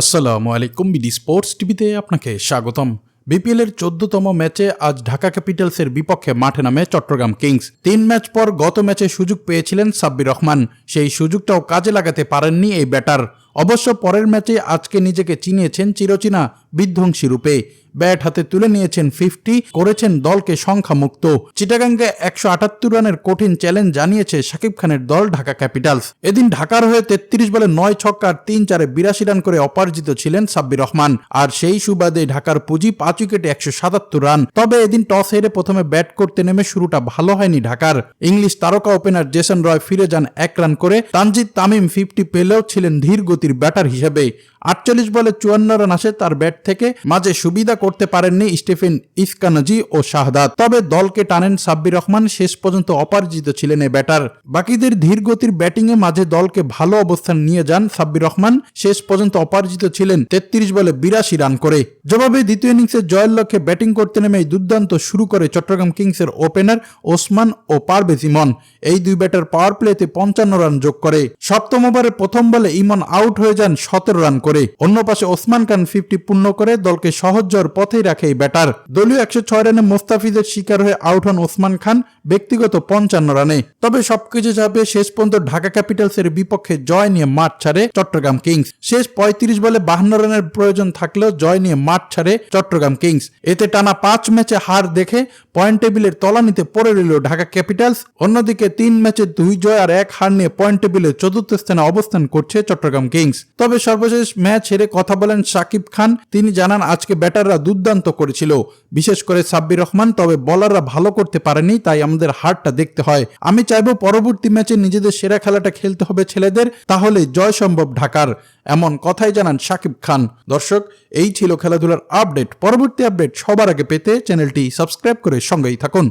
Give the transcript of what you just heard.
আসসালামু আলাইকুম BD sports টিভিতে আপনাকে স্বাগতম। বিপিএলের চোদ্দতম ম্যাচে আজ ঢাকা ক্যাপিটালসের বিপক্ষে মাঠে নামে চট্টগ্রাম কিংস। তিন ম্যাচ পর গত ম্যাচে সুযোগ পেয়েছিলেন সাব্বির রহমান। সেই সুযোগটাও কাজে লাগাতে পারেননি এই ব্যাটার। অবশ্য পরের ম্যাচে আজকে নিজেকে চিনিয়েছেন চিরচেনা বিধ্বংসী রূপে। ব্যাট হাতে তুলে নিয়েছেন ফিফটি, করেছেন দলকে সংখ্যামুক্ত। চিটাগাঙ্গে একশো আটাত্তর রানের কঠিন চ্যালেঞ্জ জানিয়েছে শাকিব খানের দল ঢাকা ক্যাপিটালস। এদিন ঢাকার হয়ে তেত্রিশ বলে নয় ছক্কার তিন চারে বিরাশি রান করে অপরাজিত ছিলেন সাব্বির রহমান। আর সেই সুবাদে ঢাকার পুঁজি পাঁচ উইকেটে একশো সাতাত্তর রান। তবে এদিন টস হেরে প্রথমে ব্যাট করতে নেমে শুরুটা ভালো হয়নি ঢাকার। ইংলিশ তারকা ওপেনার জেসন রয় ফিরে যান এক রান করে। তানজিদ তামিম ফিফটি পেলেও ছিলেন ধীর গতির ব্যাটার হিসেবে আটচল্লিশ বলে চুয়ান্ন রান আসে তার ব্যাট থেকে। মাঝে সুবিধা করতে পারেননি স্টিফেন ইস্কানজি ও শাহদাদ তবে দলকে টানেন সাব্বির রহমান, শেষ পর্যন্ত অপরাজিত ছিলেন এ ব্যাটার। বাকিদের ধীর গতির ব্যাটিংয়ে মাঝে দলকে ভালো অবস্থান নিয়ে যান সাব্বির রহমান, শেষ পর্যন্ত অপরাজিত ছিলেন তেত্রিশ বলে বিরাশি রান করে। জবাবে দ্বিতীয় ইনিংসে জয়ের লক্ষ্যে ব্যাটিং করতে নেমে দুর্দান্ত শুরু করে চট্টগ্রাম কিংসের ওপেনার ওসমান ও পারভেজ ইমন। এই দুই ব্যাটার পাওয়ার প্লেতে পঞ্চান্ন রান যোগ করে। সপ্তম ওভারে প্রথম বলে ইমন আউট হয়ে যান সতেরো রান করে। অন্য পাশে ওসমান খান ফিফটি পূর্ণ করে, দলকে সহজ জয়ের পথেই রাখে এই ব্যাটার। দলীয় একশো ছয় রানে মোস্তাফিজের শিকার হয়ে আউট হন ওসমান খান, ব্যক্তিগত পঞ্চান্ন রানে। তবে সবকিছু যাবে শেষ পর্যন্ত ঢাকা ক্যাপিটালসের বিপক্ষে জয় নিয়ে মাঠ ছাড়ে চট্টগ্রাম কিংস। শেষ পঁয়ত্রিশ বলে বাহান্ন রানের প্রয়োজন থাকলেও জয় নিয়ে মাঠ ছাড়ে চট্টগ্রাম কিংস। এতে টানা পাঁচ ম্যাচে হার দেখে পয়েন্ট টেবিলের তলানিতে পড়ে রইল ঢাকা ক্যাপিটালস। অন্যদিকে তিন ম্যাচে দুই জয় আর এক হার নিয়ে পয়েন্ট টেবিলে চতুর্থ স্থানে অবস্থান করছে চট্টগ্রাম কিংস। তবে সর্বশেষ ম্যাচ হেরে কথা বলেন সাকিব খান। তিনি জানান, আজকে ব্যাটাররা দুর্দান্ত করেছিল। বিশেষ করে সাব্বির রহমান, তবে বলাররা ভালো করতে পারেনি, তাই আমাদের হারটা দেখতে হয়। আমি চাইব পরবর্তী ম্যাচে নিজেদের সেরা খেলাটা খেলতে হবে ছেলেদের, তাহলে জয় সম্ভব ঢাকার। এমন কথাই জানান সাকিব খান। দর্শক, এই ছিল খেলাধুলার আপডেট। পরবর্তী আপডেট সবার আগে পেতে চ্যানেলটি সাবস্ক্রাইব করে সঙ্গেই থাকুন।